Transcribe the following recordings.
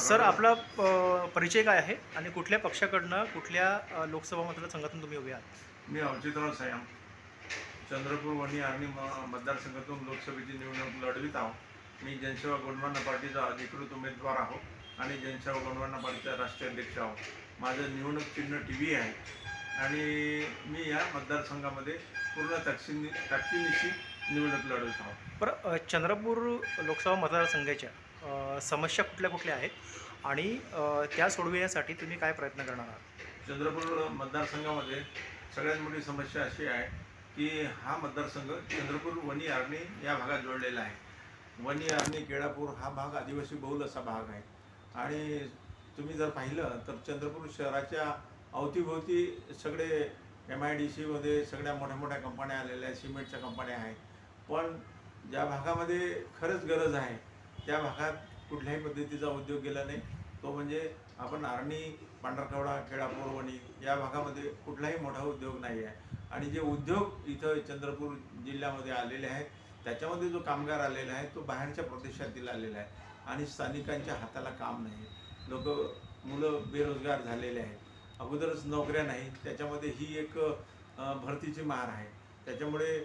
Sir आपला प- परिचय काय आहे आणि कुठल्या पक्षाकडनं कुठल्या लोकसभा मतदारसंघातून तुम्ही उभे आहात? मी अवचितराव सायम चंद्रपूर वणी आणि म- मतदारसंघातून लोकसभेची निवडणूक लढवित आहोत. मी जनसेवा गोंडवाना पार्टीचा अधिकृत उमेदवार आहोत आणि जनसेवा गोंडवाना पार्टीचा राष्ट्रीय अध्यक्ष आहोत. माझं निवडणूक चिन्ह टी व्ही आहे आणि मी या मतदारसंघामध्ये पूर्ण ताकदीने ताकदीनिशी निवडणूक लढवत आहोत. बरं अ, चंद्रपूर लोकसभा मतदारसंघाच्या समस्या कुठल्या कुठल्या आहेत आणि त्या सोडविण्यासाठी तुम्ही काय प्रयत्न करणार आहात? चंद्रपूर मतदारसंघामध्ये सगळ्यात मोठी समस्या अशी आहे की हा मतदारसंघ चंद्रपूर वणी आर्णी या भागात जोडलेला आहे. वणी आर्णी केळापूर हा भाग आदिवासी बहुल असा भाग आहे. आणि तुम्ही जर पाहिलं तर चंद्रपूर शहराच्या अवतीभोवती सगळे एम आय डी सीमध्ये सगळ्या मोठ्या मोठ्या कंपन्या आलेल्या आहेत सिमेंटच्या कंपन्या आहेत. पण ज्या भागामध्ये खरंच गरज आहे त्या भागात कुठल्याही पद्धतीचा उद्योग गेला नाही. तो म्हणजे आपण आर्णी पांढरकवडा खेडा पोरवणी या भागामध्ये कुठलाही मोठा उद्योग नाही आहे. आणि जे उद्योग इथं चंद्रपूर जिल्ह्यामध्ये आलेले आहेत त्याच्यामध्ये जो कामगार आलेला आहे तो बाहेरच्या प्रदेशातील आलेला आहे. आणि स्थानिकांच्या हाताला काम नाही. लोक मुलं बेरोजगार झालेले आहेत. अगोदरच नोकऱ्या नाही. त्याच्यामध्ये ही एक भरतीची मार आहे. त्याच्यामुळे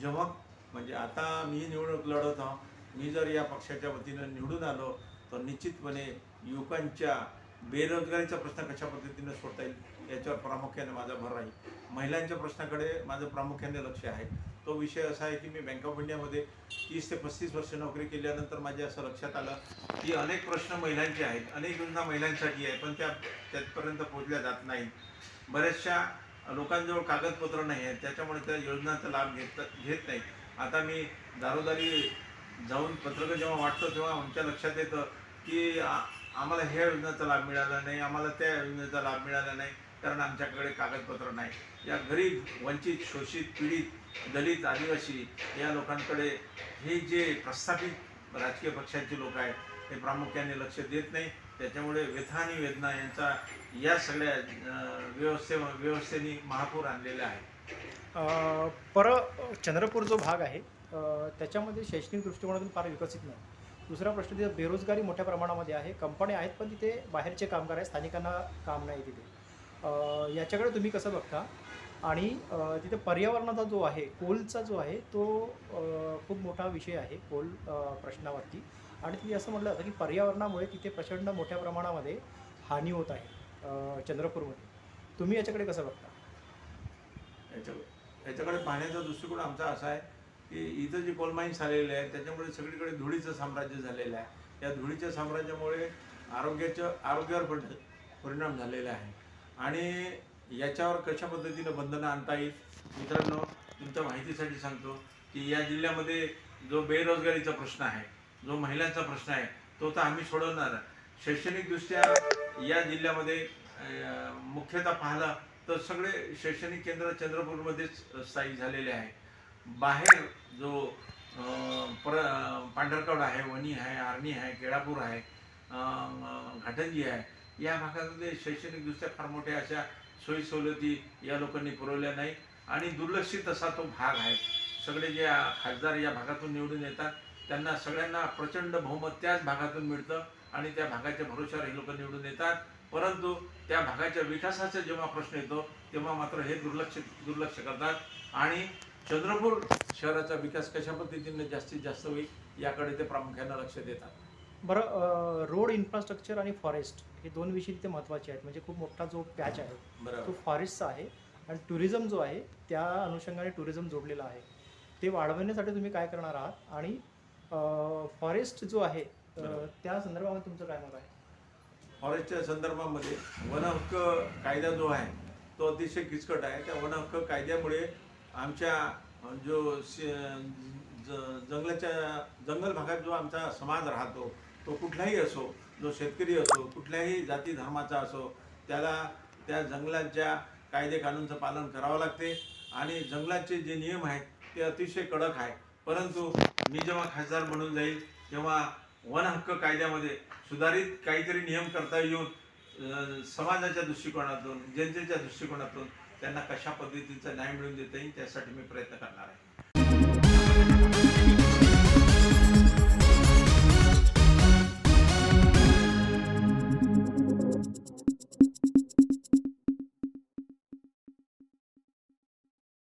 जेव्हा म्हणजे आता मी निवडणूक लढत आहो मी जर या पक्षाच्या वतीनं निवडून आलो तर निश्चितपणे युवकांच्या बेरोजगारीचा प्रश्न कशा पद्धतीनं सोडता येईल याच्यावर प्रामुख्याने माझा भर राहील. महिलांच्या प्रश्नाकडे माझं प्रामुख्याने लक्ष आहे. तो विषय असा आहे की मी बँक ऑफ इंडियामध्ये तीस ते पस्तीस वर्ष नोकरी केल्यानंतर माझ्या असं लक्षात आलं की अनेक प्रश्न महिलांचे आहेत अनेक योजना महिलांसाठी आहे पण त्या त्यातपर्यंत पोहोचल्या जात नाहीत. बऱ्याचशा लोकांजवळ कागदपत्र नाही आहेत त्याच्यामुळे त्या योजनांचा लाभ घेत घेत नाही आता मी दारोदारी जाऊन पत्रकं जेव्हा वाटतो तेव्हा आमच्या लक्षात येतं की आम्हाला ह्या योजनेचा लाभ मिळाला नाही आम्हाला त्या योजनेचा लाभ मिळाला नाही कारण आमच्याकडे कागदपत्र नाही. या गरीब वंचित शोषित पीडित दलित आदिवासी या लोकांकडे हे जे प्रस्थापित राजकीय पक्षांचे लोक आहेत हे प्रामुख्याने लक्ष देत नाही. त्याच्यामुळे व्यथा आणि वेदना यांचा या सगळ्या व्यवस्थे व्यवस्थेने महापूर आणलेला आहे. पर चंद्रपूर जो भाग आहे. त्याच्यामध्ये शैक्षणिक दृष्टिकोनातून फार विकसित नाही. दुसरा प्रश्न तिथे बेरोजगारी मोठ्या प्रमाणामध्ये आहे. कंपन्या आहेत पण तिथे बाहेरचे कामगार आहेत स्थानिकांना काम नाही तिथे. याच्याकडे तुम्ही कसं बघता? आणि तिथे पर्यावरणाचा जो आहे कोलचा जो आहे तो खूप मोठा विषय आहे कोल प्रश्नावरती. आणि तिथे असं म्हटलं जातं की पर्यावरणामुळे तिथे प्रचंड मोठ्या प्रमाणामध्ये हानी होत आहे चंद्रपूरमध्ये. तुम्ही याच्याकडे कसं बघता? याच्या याच्याकडे पाहण्याचा दृष्टिकोन आमचा असा आहे की इथं जे कोलमाईन्स आलेले आहेत त्याच्यामुळे सगळीकडे धुळीचं साम्राज्य झालेलं आहे. या धुळीच्या साम्राज्यामुळे आरोग्याचं आरोग्यावर परि- परिणाम झालेला आहे. आणि याच्यावर कशा पद्धतीनं बंधनं आणता येईल? मित्रांनो तुमच्या माहितीसाठी सांगतो की या जिल्ह्यामध्ये जो बेरोजगारीचा प्रश्न आहे जो महिलांचा प्रश्न आहे तो तर आम्ही सोडवणार. शैक्षणिकदृष्ट्या या जिल्ह्यामध्ये मुख्यतः पाहिलं तर सगळे शैक्षणिक केंद्र चंद्रपूरमध्येच स्थायिक झालेले आहे. बाहेर जो प्र पर आहे वणी आहे आर्णी आहे केळापूर आहे घाटंजी आहे या भागामध्ये शैक्षणिकदृष्ट्या फार मोठ्या अशा सोयी सवलती या लोकांनी पुरवल्या नाही आणि दुर्लक्षित असा तो भाग आहे. सगळे जे खासदार या भागातून निवडून येतात त्यांना सगळ्यांना प्रचंड बहुमत त्याच भागातून मिळतं आणि त्या भागाच्या भरोश्यावर हे लोक निवडून येतात. परंतु त्या भागाच्या विकासाचा जेव्हा प्रश्न येतो तेव्हा मात्र हे दुर्लक्ष दुर्लक्ष करतात. आणि चंद्रपूर शहराचा विकास कशा पद्धतीने जास्तीत जास्त होईल याकडे ते प्रामुख्यानं लक्ष देतात. बरं रोड इन्फ्रास्ट्रक्चर आणि फॉरेस्ट हे दोन विषय तिथे महत्त्वाचे आहेत. म्हणजे खूप मोठा जो पॅच आहे तो बरोबर फॉरेस्टचा आहे आणि टुरिझम जो आहे त्या अनुषंगाने टुरिझम जोडलेला आहे. ते वाढवण्यासाठी तुम्ही काय करणार आहात? आणि फॉरेस्ट जो आहे. त्या संदर्भामध्ये तुमचं काय मत आहे? फॉरेस्टच्या संदर्भामध्ये वन हक्क कायदा जो आहे तो अतिशय किचकट आहे. त्या वन हक्क कायद्यामुळे आमच्या जो शे- ज- जंगलाच्या जंगल भागात जो आमचा समाज राहतो तो कुठलाही असो जो शेतकरी असो कुठल्याही जाती धर्माचा असो त्याला त्या जंगलाच्या कायदे कानूनचं पालन करावं लागते. आणि जंगलाचे जे नियम आहेत ते अतिशय कडक आहे. परंतु मी जेव्हा खासदार बनून जाईल तेव्हा वन हक्क कायद्यामध्ये सुधारित काहीतरी नियम करता येऊन समाजाच्या दृष्टिकोनातून जनतेच्या दृष्टिकोनातून त्यांना कशा पद्धतीचा न्याय मिळवून देता येईल त्यासाठी मी प्रयत्न करणार आहे.